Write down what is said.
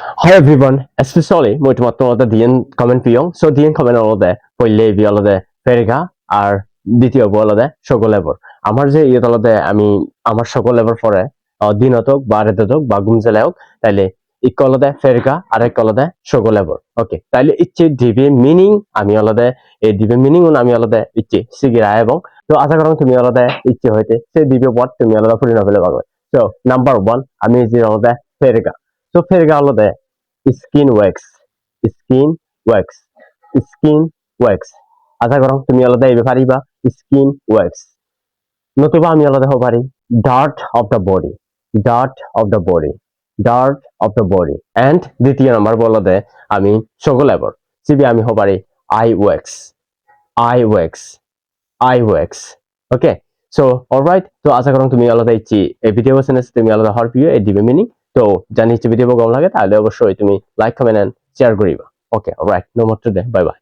Hi everyone, especially মই তোমার তোমাদের দিয়েন কমেন্ট পিয়ং সো দিয়েন কমেন্ট অলদে পইলে বি অলদে ফেরিকা আর দ্বিতীয় বলদে সকল এবার আমার যে ইয়ে অলদে আমি আমার সকল এবার পরে দিনত হোক বা রেতে হোক বা গুমজেলে হোক তাইলে ইক অলদে ফেরিকা আর এক অলদে সকল এবার ওকে তাইলে ইচ্ছে ডিবি মিনিং আমি অলদে এই ডিবি মিনিং আমি অলদে ইচ্ছে সিগিরা এবং তো আশা করম তুমি অলদে ইচ্ছে হইতে সেই ডিবি ওয়ার্ড তুমি অলদে ফুরি নভেলে পাবে সো নাম্বার ওয়ান আমি যে অলদে ফেরিকা সো ফেরিকা অলদে skin wax skin wax skin wax আশা করো তুমি আলাদা এইভাবে পারিবা? স্কিন ওয়াক্স নতুবা আমি আলাদা হব, পারি। Dirt of the body dirt of the body dirt of the body and দ্বিতীয় নম্বর বলতে আমি সকল এবার সিবি আমি হব, পারি eye wax eye wax eye wax okay so alright তো আশা করো তুমি আলাদা ইচ্ছি এই ভিডিও বসে তুমি আলাদা হর প্রিয়, এই দিবে মিনিং তো জানিস ভিডিও গম লাগে, তাহলে অবশ্যই তুমি লাইক কমেন্ট এন্ড শেয়ার করিবা। Okay alright no more today bye bye